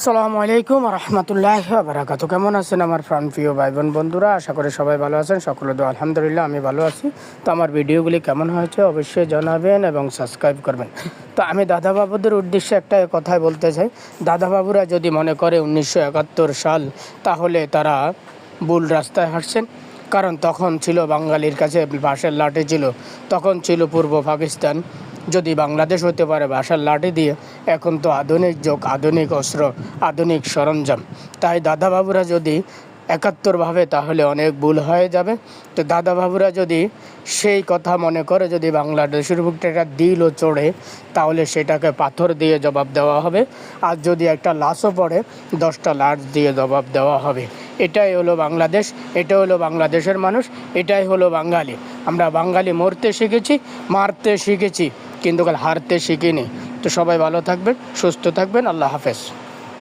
সালামু আলাইকুম রহমতুল্লাহ বারাকাতু কেমন আছেন আমার প্রাণ প্রিয় ভাই বোন বন্ধুরা? আশা করি সবাই ভালো আছেন। সকলে তো আলহামদুলিল্লাহ, আমি ভালো আছি। তো আমার ভিডিওগুলি কেমন হয়েছে অবশ্যই জানাবেন এবং সাবস্ক্রাইব করবেন। তো আমি দাদা বাবুদের উদ্দেশ্যে একটা কথাই বলতে চাই। দাদা বাবুরা যদি মনে করে উনিশশো একাত্তর সাল, তাহলে তারা ভুল রাস্তায় হাঁটছেন। কারণ তখন ছিল বাঙালির কাছে বাঁশের লাঠি ছিল। তখন ছিল পূর্ব পাকিস্তান। যদি বাংলাদেশ হতে পারে বাঁশের লাঠি দিয়ে, এখন তো আধুনিক যুগ, আধুনিক অস্ত্র, আধুনিক সরঞ্জাম। তাই দাদাবাবুরা যদি একাত্তর ভাবে তাহলে অনেক ভুল হয়ে যাবে। তো দাদাবাবুরা যদি সেই কথা মনে করে, যদি বাংলাদেশের বুকটা একটা দিলও চড়ে, তাহলে সেটাকে পাথর দিয়ে জবাব দেওয়া হবে। আর যদি একটা লাশও পড়ে, দশটা লাশ দিয়ে জবাব দেওয়া হবে। এটাই হলো বাংলাদেশ এটা হলো বাংলাদেশের মানুষ, এটাই হলো বাঙালি। আমরা বাঙালি মরতে শিখেছি, মারতে শিখেছি, কিন্তু কাল হারতে শিখিনি। তো সবাই ভালো থাকবেন, সুস্থ থাকবেন, আল্লাহ হাফেজ।